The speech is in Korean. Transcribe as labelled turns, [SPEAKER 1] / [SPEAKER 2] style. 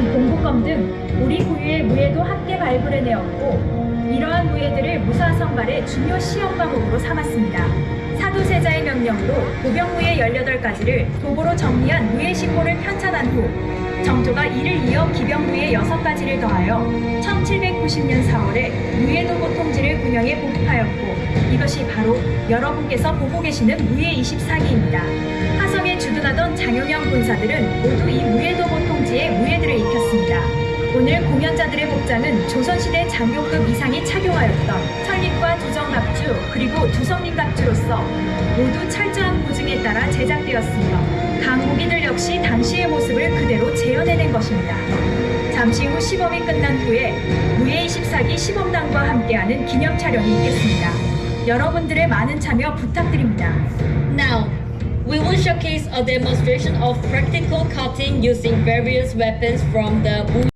[SPEAKER 1] 곤충, 동국검 등 우리 고유의 무예도 함께 발굴해내었고 이러한 무예들을 무사 선발의 중요 시험 과목으로 삼았습니다. 사도세자의 명령으로 보병무예 18가지를 도보로 정리한 무예 신고를 편찬한 후 정조가 이를 이어 기병무예 6가지를 더하여 1790년 4월에 무예도보 통지를 군영에 보급하였고 이것이 바로 여러분께서 보고 계시는 무예 24기입니다. 화성에 주둔하던 장영영 군사들은 모두 이 무예 오늘 공연자들의 복장은 조선시대 장교급 이상이 착용하였던 천립과 조정갑주 그리고 두성립갑주로서 모두 철저한 보증에 따라 제작되었으며 강무기들 역시 당시의 모습을 그대로 재현해낸 것입니다. 잠시 후 시범이 끝난 후에 무예 24기 시범단과 함께하는 기념 촬영이 있겠습니다. 여러분들의 많은 참여 부탁드립니다.
[SPEAKER 2] Now, we will showcase a demonstration of practical cutting using various weapons from the